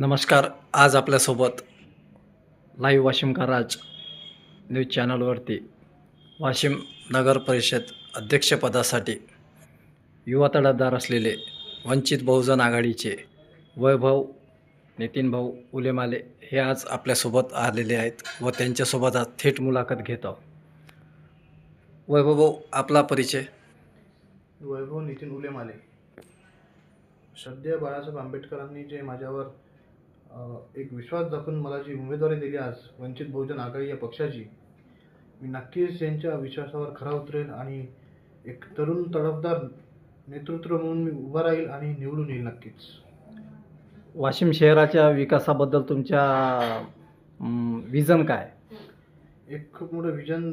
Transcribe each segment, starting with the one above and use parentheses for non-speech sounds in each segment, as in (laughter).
नमस्कार आज आपल्यासोबत लाईव्ह वाशिमकर राज न्यूज चॅनलवरती वाशिम नगर परिषद अध्यक्षपदासाठी युवा तडफदार असलेले वंचित बहुजन आघाडीचे वैभव नितीन भाऊ उलेमाले हे आज आपल्यासोबत आलेले आहेत व त्यांच्यासोबत आज थेट मुलाखत घेत आहोत. वैभव भाऊ आपला परिचय. वैभव नितीन उलेमाले. सध्या बाळासाहेब आंबेडकरांनी जे माझ्यावर एक विश्वास दाखवून मला जी उमेदवारी दिली आज वंचित बहुजन आघाडी या पक्षाची मी नक्कीच यांच्या विश्वासावर खरा उतरेल आणि एक तरुण तडफदार नेतृत्व म्हणून मी उभा राहील आणि निवडून येईल नक्कीच. वाशिम शहराच्या विकासाबद्दल तुमच्या विजन काय? एक खूप मोठं विजन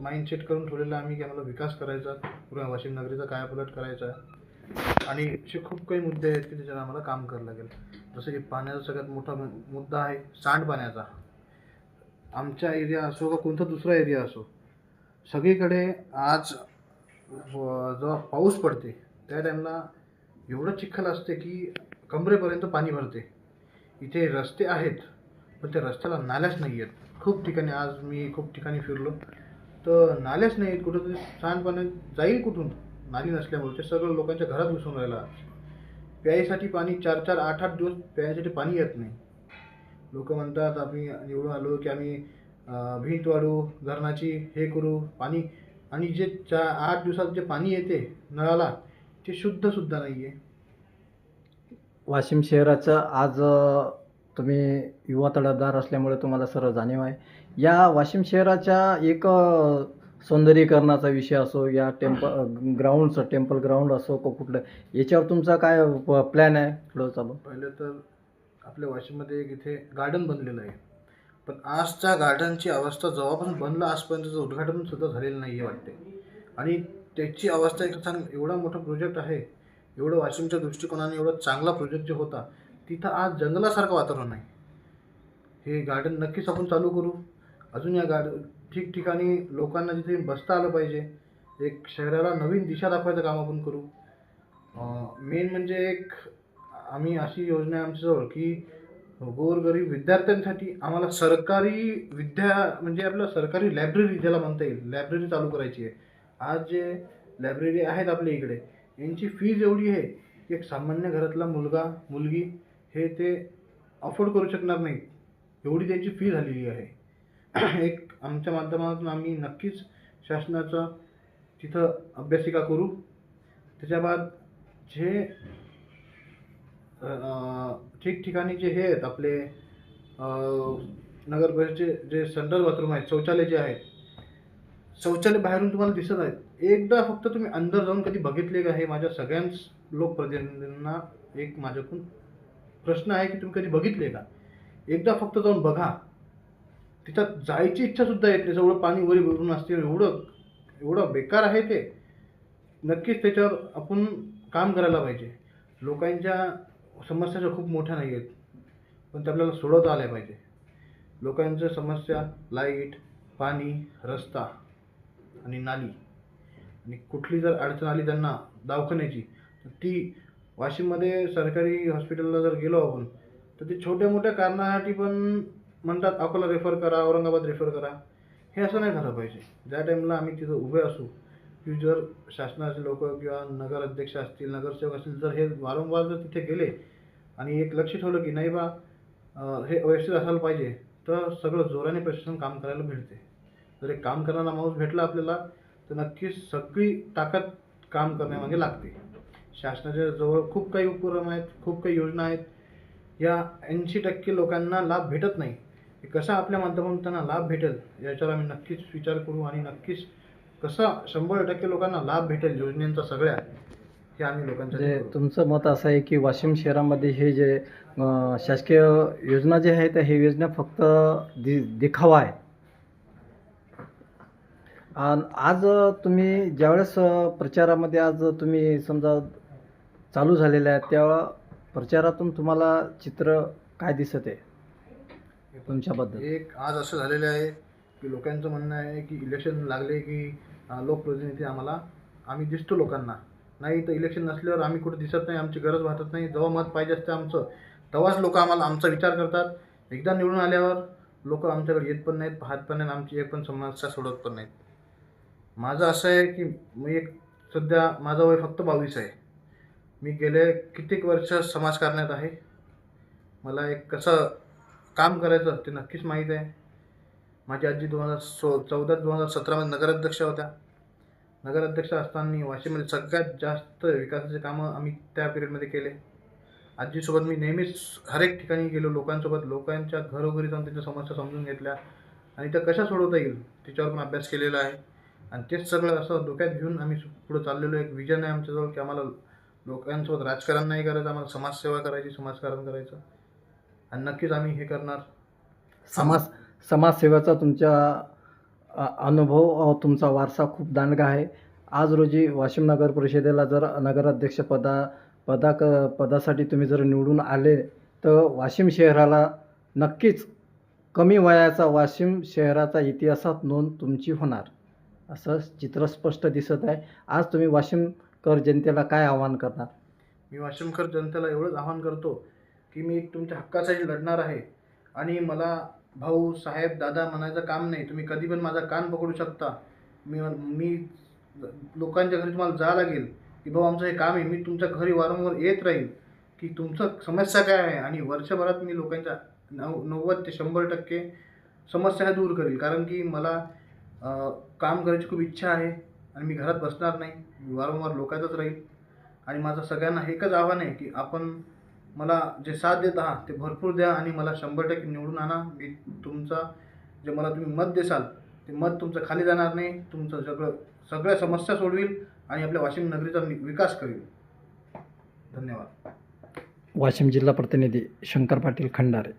माइंड सेट करून ठेवलेलं आम्ही की आम्हाला विकास करायचा पूर्ण वाशिम नगरीचा कायापालट करायचा. आहे आणि असे खूप काही मुद्दे आहेत की त्याच्यावर आम्हाला काम करावं लागेल. जसं की पाण्याचा सगळ्यात मोठा मुद्दा आहे सांडपाण्याचा आमच्या एरिया असो का कोणता दुसरा एरिया असो सगळीकडे आज जेव्हा पाऊस पडते त्या टाईमला एवढं चिखल असते की कमरेपर्यंत पाणी भरते. इथे रस्ते आहेत पण त्या रस्त्याला नाल्याच नाही आहेत. खूप ठिकाणी आज मी खूप ठिकाणी फिरलो तर नाल्याच नाही आहेत कुठंतरी सांडपाण्यात सांडपाणी जाईल कुठून? नाली नसल्यामुळे ते सगळं लोकांच्या घरात घुसून राहिला. प्यायसाठी पाणी चार चार आठ आठ दिवस प्यायसाठी पाणी येत नाही. लोक म्हणतात आम्ही निवडून आलो की आम्ही भिंत वाढू धरणाची हे करू पाणी. आणि जे चा आठ दिवसात जे पाणी येते नळाला ते शुद्धसुद्धा नाही आहे वाशिम शहराचं आज तुम्ही युवा तडफदार असल्यामुळे तुम्हाला सर्व जाणीव आहे. या वाशिम शहराच्या एक सौंदर्यीकरणाचा विषय असो या टेम्पल ग्राउंडचं टेम्पल ग्राउंड असो का कुठलं याच्यावर तुमचा काय प्लॅन आहे? पुढं चालू. पहिलं तर आपल्या वाशिममध्ये एक इथे गार्डन बनलेलं आहे. पण आज त्या गार्डनची अवस्था जेव्हापासून बनलं आजपर्यंतचं उद्घाटन सुद्धा झालेलं नाही आहे वाटते. आणि त्याची अवस्था एक सांग एवढा मोठा प्रोजेक्ट आहे एवढं वाशिमच्या दृष्टिकोनाने एवढा चांगला प्रोजेक्ट जो होता तिथं आज जंगलासारखं वातावरण आहे. हे गार्डन नक्कीच आपण चालू करू. अजून या गार्ड ठिकठिकाणी लोकांना जिथे बसता आलं पाहिजे एक शहराला नवीन दिशा दाखवायचं काम आपण करू. मेन म्हणजे एक आम्ही अशी योजना आहे आमच्याजवळ की गोरगरीब विद्यार्थ्यांसाठी आम्हाला सरकारी विद्या म्हणजे आपलं सरकारी लायब्ररी ज्याला म्हणता येईल लायब्ररी चालू करायची आहे. आज जे लायब्ररी आहेत आपल्या इकडे यांची फीज एवढी आहे की एक सामान्य घरातला मुलगा मुलगी हे ते अफोर्ड करू शकणार नाहीत. एवढी त्यांची फी झालेली आहे. (clears throat) एक आमच्या माध्यमातून आम्ही नक्कीच शासनाचा तिथं अभ्यासिका करू. त्याच्या बाद जे ठिकठिकाणी जे हे आहेत आपले नगर परिषदेचे जे सेंट्रल बाथरूम आहेत शौचालय जे आहेत शौचालय बाहेरून तुम्हाला दिसत आहेत. एकदा फक्त तुम्ही अंदर जाऊन कधी बघितले का हे माझ्या सगळ्यांच लोकप्रतिनिधींना एक माझ्याकडून प्रश्न आहे की तुम्ही कधी बघितले का? एकदा फक्त जाऊन बघा. तिथं जायची इच्छा सुद्धा येत नाही. एवढं पाणी वरी भरून असते. एवढं एवढं बेकार आहे ते. नक्कीच त्याच्यावर आपण काम करायला पाहिजे. लोकांच्या समस्या खूप मोठ्या नाही आहेत पण ते आपल्याला सोडवता आल्या पाहिजे. लोकांच्या समस्या लाइट पाणी रस्ता आणि नाली. आणि कुठली जर अडचण आली त्यांना दवाखान्याची तर ती वाशिममध्ये सरकारी हॉस्पिटलला जर गेलो आपण तर ते छोट्या मोठ्या कारणासाठी पण म्हणतात अकोला रेफर करा औरंगाबाद रेफर करा. हे असं नाही झालं पाहिजे. ज्या टाईमला आम्ही तिथं उभे असू की जर शासनाचे लोक किंवा नगर अध्यक्ष असतील नगरसेवक असतील जर हे वारंवार जर तिथे गेले आणि एक लक्ष ठेवलं की नाही बा हे व्यवस्थित असायला पाहिजे तर सगळं जोराने प्रशासन काम करायला मिळते जर एक काम करणारा माणूस भेटला आपल्याला तर नक्कीच सगळी ताकद काम करण्यामागे लागते. शासनाच्या जवळ खूप काही उपक्रम आहेत खूप काही योजना आहेत. या ऐंशी टक्के लोकांना लाभ भेटत नाही. कसा आपल्या माध्यमातून त्यांना लाभ भेटेल याच्यावर आम्ही नक्कीच विचार करू आणि नक्कीच कसा शंभर टक्के लोकांना लाभ भेटेल योजनेचा सगळ्या हे आम्ही करू. तुमचं मत असं आहे की वाशिम शहरामध्ये हे जे शासकीय योजना जे आहेत हे योजना फक्त दि दिखावा आहे आणि आज तुम्ही ज्यावेळेस प्रचारामध्ये आज तुम्ही समजा चालू झालेले आहेत तेव्हा प्रचारातून तुम्हाला चित्र काय दिसत आहे तुमच्याबद्दल. एक आज असं झालेलं आहे की लोकांचं म्हणणं आहे की इलेक्शन लागले की अं, लोकप्रतिनिधी आम्हाला आम्ही दिसतो लोकांना. नाही तर इलेक्शन नसल्यावर आम्ही कुठे दिसत नाही आमची गरज वाटत नाही. जेव्हा मत पाहिजे असतं आमचं तेव्हाच लोक आम्हाला आमचा विचार करतात. एकदा निवडून आल्यावर लोक आमच्याकडे येत पण नाहीत पाहत पण नाहीत आमची एक पण समस्या सोडत पण नाहीत. माझं असं आहे की मी एक सध्या माझं वय फक्त बावीस आहे. मी गेले कित्येक वर्ष समाजकारण्यात आहे. मला एक कसं काम करायचं ते नक्कीच माहीत आहे. माझी आजी दोन हजार सो चौदा दोन हजार सतरामध्ये नगराध्यक्ष होत्या. नगराध्यक्ष असताना वाशिममध्ये सगळ्यात जास्त विकासाचे कामं आम्ही त्या पिरियडमध्ये केले. आजीसोबत मी नेहमीच हर एक ठिकाणी गेलो लोकांसोबत लोकांच्या घरोघरी जाऊन त्यांच्या समस्या समजून घेतल्या. आणि त्या कशा सोडवता येईल त्याच्यावर पण अभ्यास केलेला आहे. आणि तेच सगळं असं डोक्यात घेऊन आम्ही पुढे चाललेलो. एक विजन आहे आमच्याजवळ की आम्हाला लोकांसोबत राजकारण नाही करायचं आम्हाला समाजसेवा करायची समाजकारण करायचं. आणि नक्कीच आम्ही हे करणार. समाज समाजसेवेचा तुमच्या अ, अनुभव अ, तुमचा वारसा खूप दांडगा आहे. आज रोजी वाशिम नगर परिषदेला जर नगराध्यक्ष पदा पदा क पदासाठी तुम्ही जर निवडून आले तर वाशिम शहराला नक्कीच कमी वयाचा वाशिम शहराचा इतिहासात नोंद तुमची होणार. असं चित्र स्पष्ट दिसत आहे. आज तुम्ही वाशिमकर जनतेला काय आवाहन करणार? मी वाशिमकर जनतेला एवढंच आवाहन करतो की मी तुमच्या हक्कासाठी लढणार आहे. आणि मला भाऊ साहेब दादा म्हणायचं काम नाही. तुम्ही कधी पण माझा कान पकडू शकता. मी मी लोकांच्या घरी तुम्हाला जावं लागेल. की भाऊ आमचं हे काम आहे. मी तुमच्या घरी वारंवार येत राहील. की तुमचं समस्या काय आहे? आणि वर्षभरात मी लोकांच्या नव नव्वद ते शंभर टक्के समस्या ह्या दूर करेल. कारण की मला काम करायची खूप इच्छा आहे. आणि मी घरात बसणार नाही. मी वारंवार लोकांतच राहील. आणि माझं सगळ्यांना एकच आव्हान आहे की आपण मला जे साथ देत आहात ते भरपूर द्या आणि मला शंभर टक्के निवडून आणा. मी तुमचा जे मला तुम्ही मत देसाल ते मत तुमचं खाली जाणार नाही. तुमचं सगळं सगळ्या समस्या सोडवील आणि आपल्या वाशिम नगरीचा मी विकास करेल. धन्यवाद. वाशिम जिल्हा प्रतिनिधी शंकर पाटील खंडारे.